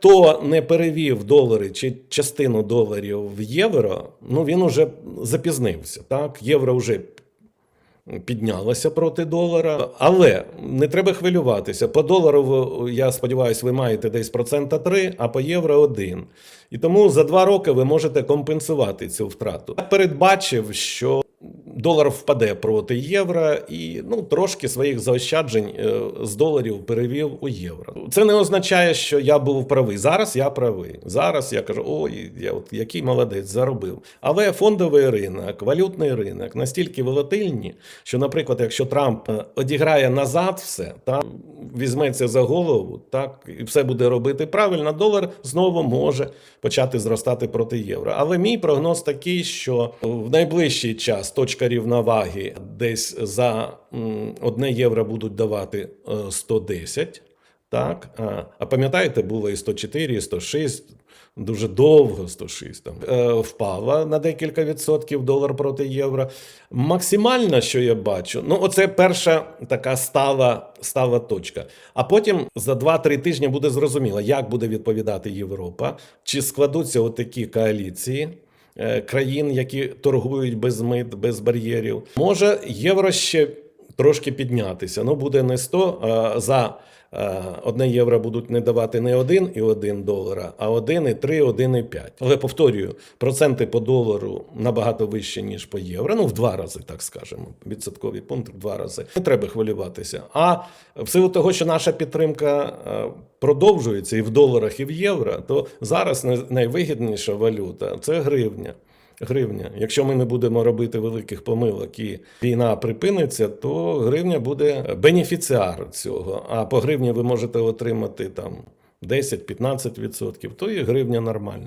хто не перевів долари чи частину доларів в євро, ну він уже запізнився. Так, євро вже піднялося проти долара, але не треба хвилюватися. По долару, я сподіваюся, ви маєте десь процента 3, а по євро 1. І тому за два роки ви можете компенсувати цю втрату. Я передбачив, що долар впаде проти євро і ну, трошки своїх заощаджень е, з доларів перевів у євро. Це не означає, що я був правий. Зараз я правий. Зараз я кажу, ой, я от який молодець заробив. Але фондовий ринок, валютний ринок настільки волатильні, що, наприклад, якщо Трамп е, одіграє назад все, та візьметься за голову, так і все буде робити правильно, долар знову може почати зростати проти євро. Але мій прогноз такий, що в найближчий час точка рівноваги десь за м, одне євро будуть давати е, 110. Так, а, а пам'ятаєте, було і 104, і 106, дуже довго 106 там е, впала на декілька відсотків долар проти євро. Максимально, що я бачу, ну оце перша така стала, стала точка. А потім за 2-3 тижні буде зрозуміло, як буде відповідати Європа, чи складуться отакі коаліції. Е, Країн, які торгують без мит, без бар'єрів, може євро ще трошки піднятися. Ну буде не 100, а за е, одне євро будуть не давати не 1 і 1 долара, а 1 і 3, 1 і 5. Але повторюю, проценти по долару набагато вищі, ніж по євро. Ну, в два рази, так скажемо. Відсотковий пункт в два рази. Не треба хвилюватися. А в силу того, що наша підтримка е, продовжується і в доларах, і в євро, то зараз най- найвигідніша валюта це гривня. Гривня. Якщо ми не будемо робити великих помилок і війна припиниться, то гривня буде бенефіціар цього. А по гривні ви можете отримати там 10-15%, то і гривня нормальна.